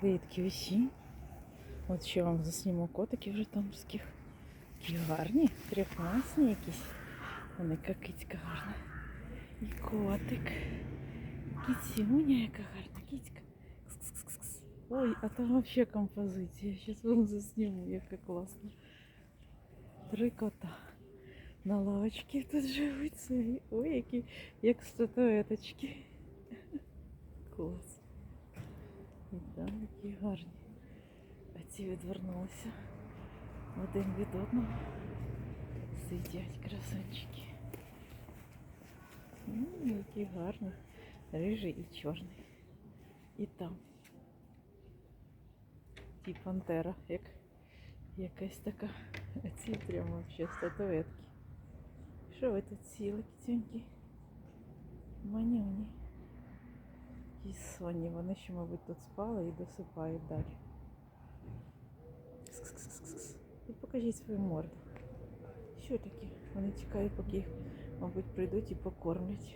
клітки усі. От ще вам засніму котиків житомирських. Такі гарні, трьохмасні якісь. Вони яка кицька гарна. І котик. Кіцюня, яка гарна кицька. Кс-кс-кс-кс. Ой, а там вообще композиція. Зараз вам засніму, яка класна. Три кота. На лавочці тут живуть собі. Ой, які як статуеточки. Клас. Там які гарні. А ці відвернулися один від одного. Сидять красунчики. М, які гарні. Рижий і чорний. І там. Ті пантера, як якась така. А ці прямо вообще статуетки. Що ви тут сіли, кітюньки? Манюні. Ті сонні, вони ще, мабуть, тут спали і досипають далі. І покажіть свою морду. Що таке? Вони чекають, поки їх, мабуть, прийдуть і покормлять.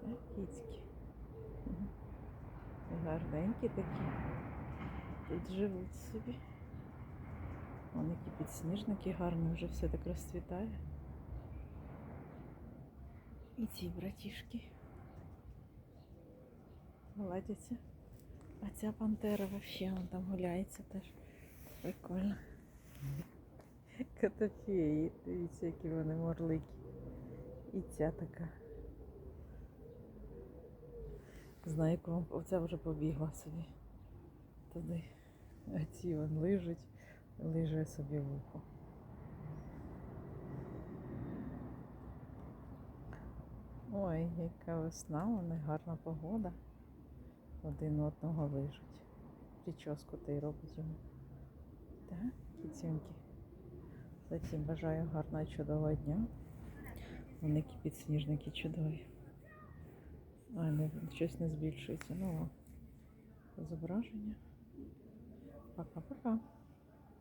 Так, кіцьки. Мгм. Гарненькі такі. Тут живуть собі. Вон які підсніжники гарні, вже все так розцвітає. І ці братішки гладяться. А ця пантера вообще вон там гуляється теж. Прикольно. Котофеї, дивіться, які вони морлики. І ця така. Знаю, кому оця вже побігла собі туди. А ці вон лижуть, лижує собі вухо. Ой, яка весна, у них гарна погода. Один одного лижуть. Прическу та й робить йому. Так, кіцюньки. Затім бажаю гарного чудового дня. Вони підсніжники чудові. А, не, щось не збільшується. Ну, зображення. Пока-пока.